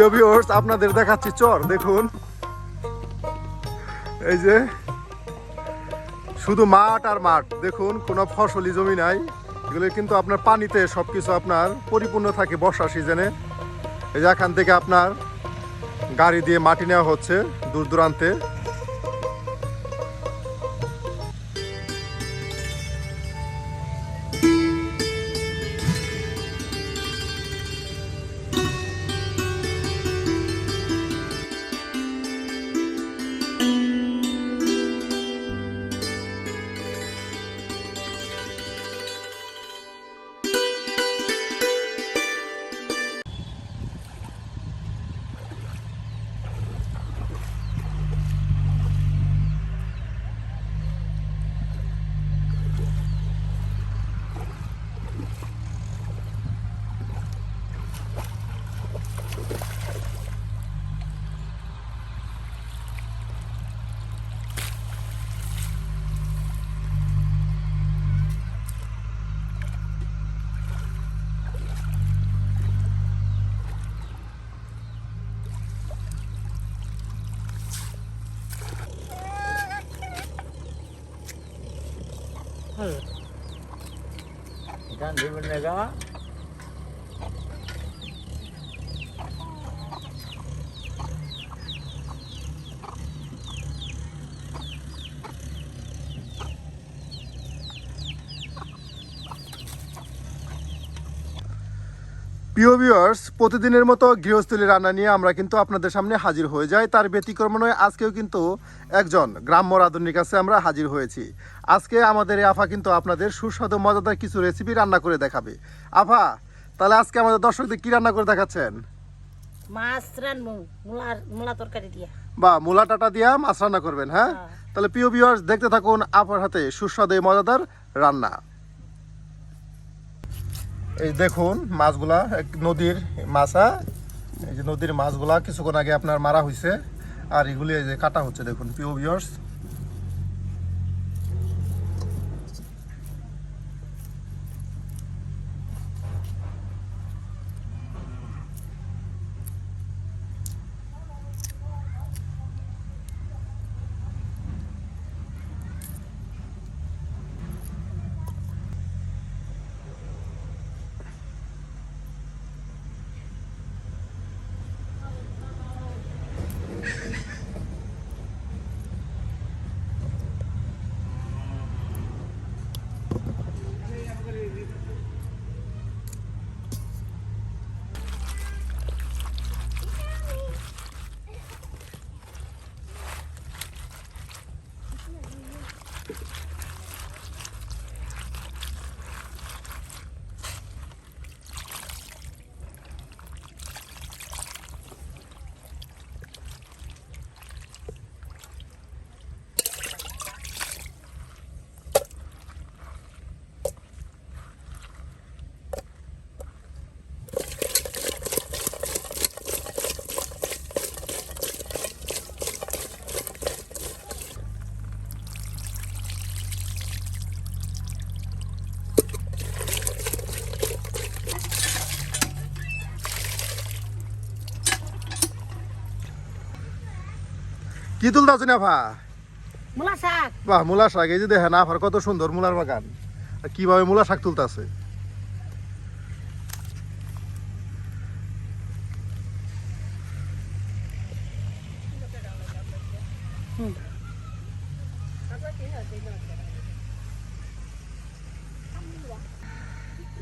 প্রিয় ভিউয়ার্স আপনাদের দেখাচ্ছি চর, দেখুন। এই যে, শুধু মাঠ আর মাঠ, দেখুন, কোনো ফসলি জমি নাই। এগুলো কিন্তু আপনার পানিতে সব কিছু আপনার পরিপূর্ণ থাকে বর্ষা সিজনে। এই যে এখান থেকে আপনার গাড়ি দিয়ে মাটি নেওয়া হচ্ছে দূর দূরান্তে। negar প্রিয় ভিউয়ার্স প্রতিদিনের মতো গৃহস্থলী রান্না নিয়ে আমরা কিন্তু আপনাদের সামনে হাজির হয়ে যাই। তার ব্যতিক্রম নয় আজকেও কিন্তু একজন গ্রাম্য রাঁধুনির কাছে আমরা হাজির হয়েছি। আজকে আমাদের এই আফা কিন্তু আপনাদের সুস্বাদু মজাদার কিছু রেসিপি রান্না করে দেখাবে। আফা তাহলে আজকে আমাদের দর্শকদের কি রান্না করে দেখাচ্ছেন? মাছ মূলা তরকারি দিয়া। বা মূলা টাটা দিয়া মাছ রান্না করবেন হ্যাঁ? হ্যাঁ। তাহলে প্রিয় ভিউয়ার্স দেখতে থাকুন আপার হাতে সুস্বাদু মজাদার রান্না। এই দেখুন মাছগুলা নদীর মাছা। এই যে নদীর মাছগুলা কিছুক্ষণ আগে আপনার মারা হয়েছে আর এগুলি এই যে কাটা হচ্ছে, দেখুন প্রিয় ভিউয়ার্স কি তুলতে আছেন আফা? মূলা শাক। বাহ মূলা শাক। এই যে দেখেন আফার কত সুন্দর মূলার বাগান। আর কীভাবে মূলা শাক তুলতে আছে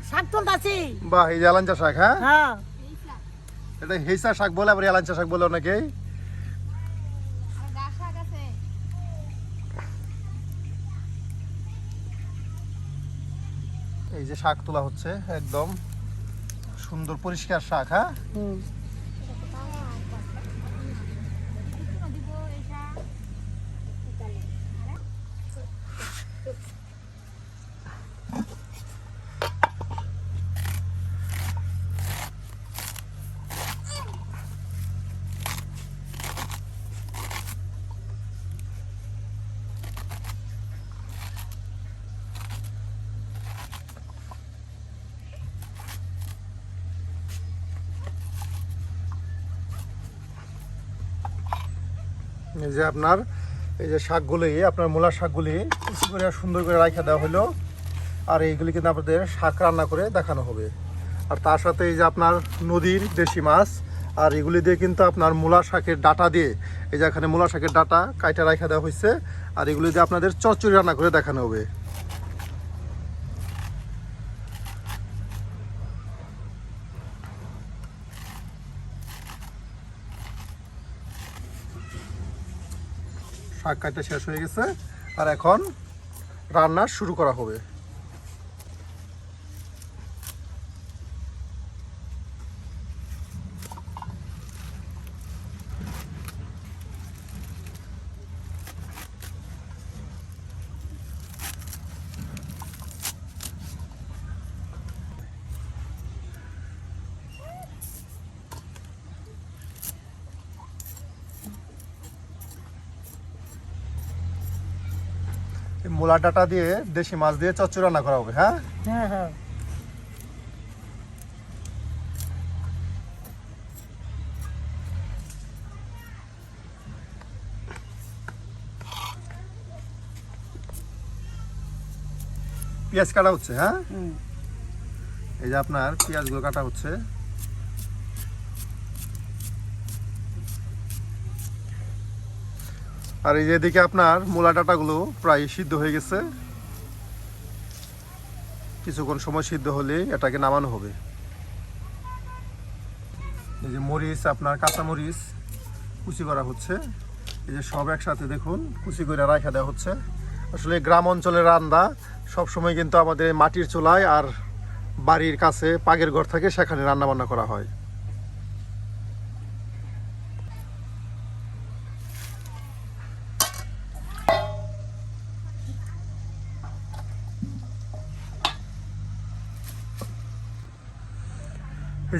শাক তুলতাছি। বাহ এই যে শাক হ্যাঁ? হ্যাঁ। এটা হেসা শাক বলে আবার শাক বলে অনেকে যে শাক তোলা হচ্ছে একদম সুন্দর পরিষ্কার শাক হ্যাঁ? যে আপনার, এই যে শাকগুলি, আপনার মূলার শাকগুলি কিছু করে সুন্দর করে রাখা দেওয়া হলো আর এইগুলি কিন্তু আপনাদের শাক রান্না করে দেখানো হবে। আর তার সাথে এই যে আপনার নদীর দেশি মাছ, আর এগুলি দিয়ে কিন্তু আপনার মূলা শাকের ডাটা দিয়ে, এই যে এখানে মূলা শাকের ডাটা কাইটা রাখা দেওয়া হয়েছে আর এগুলি দিয়ে আপনাদের চচ্চড়ি রান্না করে দেখানো হবে। শাক কাটা শেষ হয়ে গেছে। আর এখন রান্না শুরু করা হবে। মূলা ডাটা দিয়ে দেশি মাছ দিয়ে চচ্চড়ি রান্না করা হবে হ্যাঁ? হ্যাঁ হ্যাঁ। পেঁয়াজ কাটা হচ্ছে হ্যাঁ? এই যে আপনার পেঁয়াজগুলো কাটা হচ্ছে। আর এই যে এদিকে আপনার মূলা ডাটাগুলো প্রায় সিদ্ধ হয়ে গেছে। কিছুক্ষণ সময় সিদ্ধ হলে এটাকে নামানো হবে। এই যে মরিচ, আপনার কাঁচা মরিচ কুচি করা হচ্ছে। এই যে সব একসাথে দেখুন, কুচি করে রাখা দেওয়া হচ্ছে। আসলে গ্রাম অঞ্চলের রান্না সবসময় কিন্তু আমাদের মাটির চুলায় আর বাড়ির কাছে পাগের ঘর থাকে, সেখানে রান্নাবান্না করা হয়।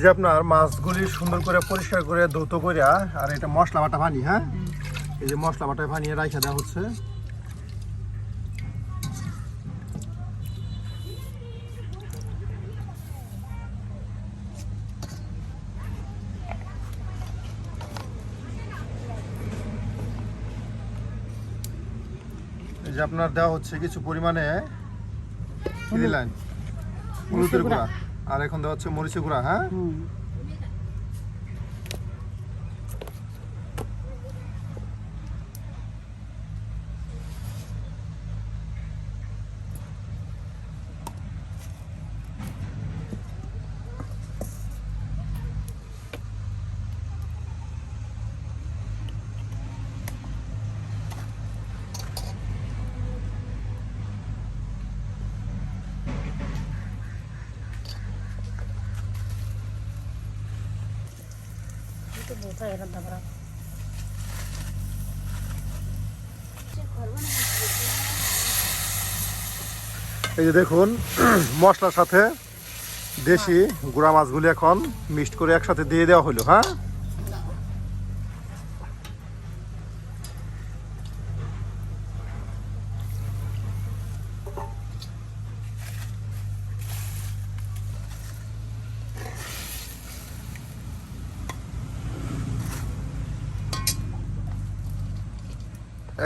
যে আপনার মাছগুলি সুন্দর করে পরিষ্কার করে ধৌত করে আর এটা মশলা বাটা পানি হ্যাঁ? এই যে মশলা বাটা বানিয়ে রাখা দেওয়া হচ্ছে। এই যে আপনার দেওয়া হচ্ছে কিছু পরিমাণে দিলেন হলুদের গুঁড়া। আর এখন দেওয়া হচ্ছে মরিচের গুঁড়া হ্যাঁ? ಎಷ್ಟು ಭೂತ ಇರೋದವ್ರ এই যে দেখুন, মশলার সাথে দেশি গুঁড়া মাছগুলি এখন মিক্সড করে একসাথে দিয়ে দেওয়া হলো হ্যাঁ?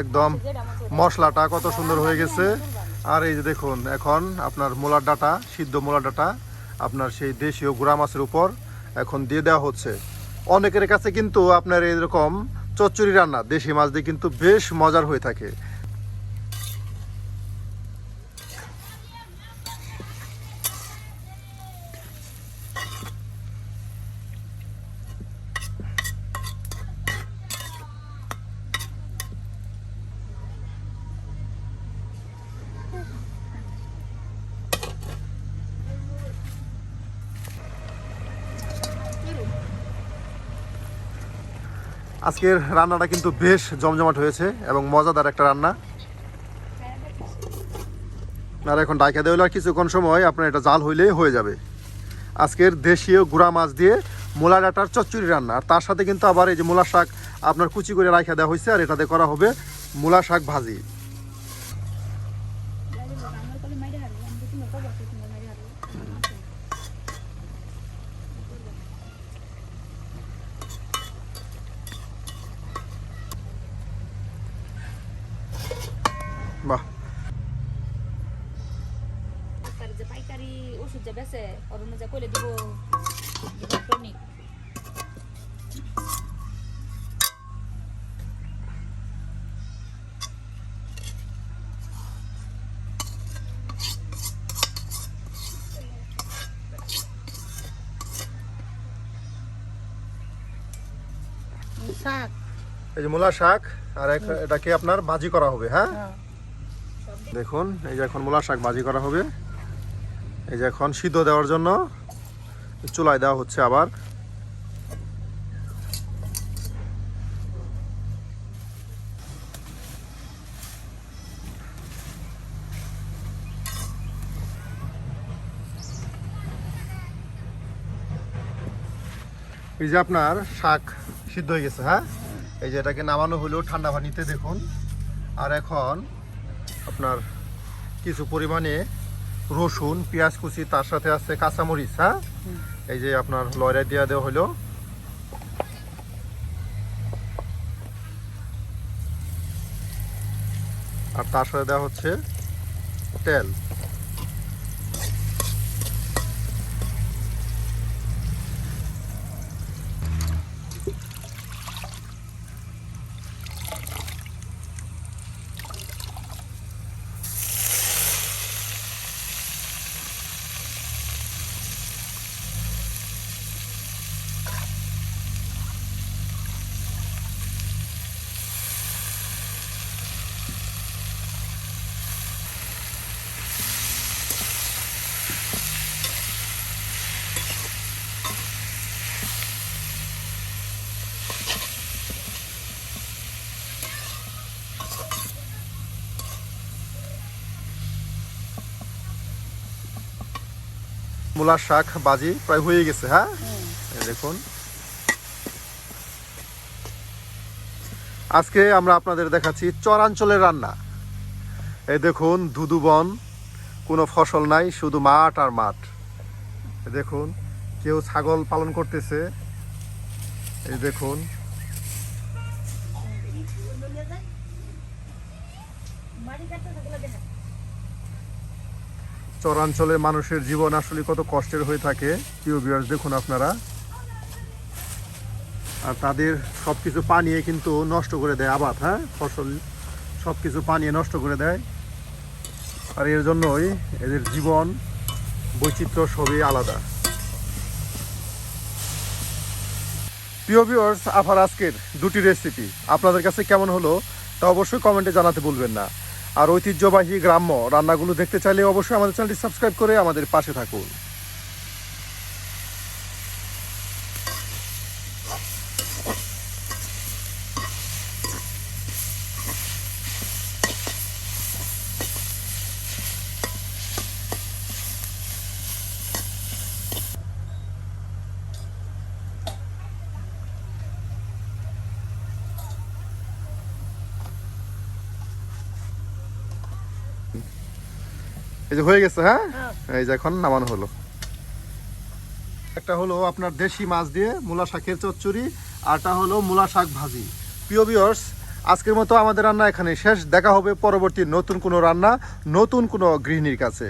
একদম মশলাটা কত সুন্দর হয়ে গেছে। আর এই যে দেখুন, এখন আপনার মোলার ডাটা, সিদ্ধ মোলার ডাটা, আপনার সেই দেশীয় গুড়া মাছের উপর এখন দিয়ে দেওয়া হচ্ছে। অনেকের কাছে কিন্তু আপনার এইরকম চচ্চড়ি রান্না, দেশি মাছ দিয়ে কিন্তু বেশ মজার হয়ে থাকে। আজকের রান্নাটা কিন্তু বেশ জমজমাট হয়েছে এবং মজাদার একটা রান্না। আর এখন ডাইকা দেওয়ার কিছুক্ষণ সময় আপনার এটা জাল হইলেই হয়ে যাবে। আজকের দেশীয় গুড়া মাছ দিয়ে মূলা ডাটার চচ্চড়ি রান্না। আর তার সাথে কিন্তু আবার এই যে মূলা শাক আপনার কুচি করে রাখা দেওয়া হয়েছে আর এটাতে করা হবে মূলা শাক ভাজি বাহ তার যে পাইকারি ওষুধ যে বেছে ওর অনুযায়ী কইলে দিব টনিক শাক। এই যে মূলা শাক আর এক- এটাকে আপনার ভাজি করা হবে হ্যাঁ? হ্যাঁ। দেখুন এই যে এখন মূলা শাক ভাজি করা হবে। এই যে এখন সিদ্ধ দেওয়ার জন্য চুলায় দেওয়া হচ্ছে আবার। এই যে আপনার শাক সিদ্ধ হয়ে গেছে হ্যাঁ? এই যে এটাকে নামানো হলেও ঠান্ডা পানিতে দেখুন। আর এখন আপনার কিছু পরিমাণে রসুন পেঁয়াজ কুচি তার সাথে আছে কাঁচামরিচ হ্যাঁ? এই যে আপনার লয়রা দেওয়া দেওয়া হলো। আর তার সাথে দেওয়া হচ্ছে তেল। মূলার শাক বাজি প্রায় হয়ে গেছে হ্যাঁ? দেখুন। আজকে আমরা আপনাদের দেখাচ্ছি চরাঞ্চলের রান্না। এই দেখুন ধুধু বন কোনো ফসল নাই শুধু মাঠ আর মাঠ। দেখুন কেউ ছাগল পালন করতেছে। এই দেখুন। চরাঞ্চলের মানুষের জীবন আসলে কত কষ্টের হয়ে থাকে। প্রিয় বিয়ার্স দেখুন আপনারা। আর তাদের সব কিছু পানিয়ে কিন্তু নষ্ট করে দেয় আবাদ হ্যাঁ? ফসল সব কিছু পানিয়ে নষ্ট করে দেয়। আর এর জন্যই এদের জীবন বৈচিত্র্য সবই আলাদা। প্রিয় ভিউয়ার্স আফার আজকের দুটি রেসিপি আপনাদের কাছে কেমন হলো তা অবশ্যই কমেন্টে জানাতে ভুলবেন না। আর ঐতিহ্যবাহী গ্রাম্য রান্নাগুলো দেখতে চাইলে অবশ্যই আমাদের চ্যানেলটি সাবস্ক্রাইব করে আমাদের পাশে থাকুন। এই যে হয়ে গেছে হ্যাঁ? হ্যাঁ। এই যে এখন নামানো হলো। একটা হলো আপনার দেশি মাছ দিয়ে মূলা শাকের চচ্চড়ি আরটা হলো মূলা শাক ভাজি। প্রিয় বিয়র্স আজকের মতো আমাদের রান্না এখানে শেষ। দেখা হবে পরবর্তী নতুন কোনো রান্না নতুন কোনো গৃহিণীর কাছে।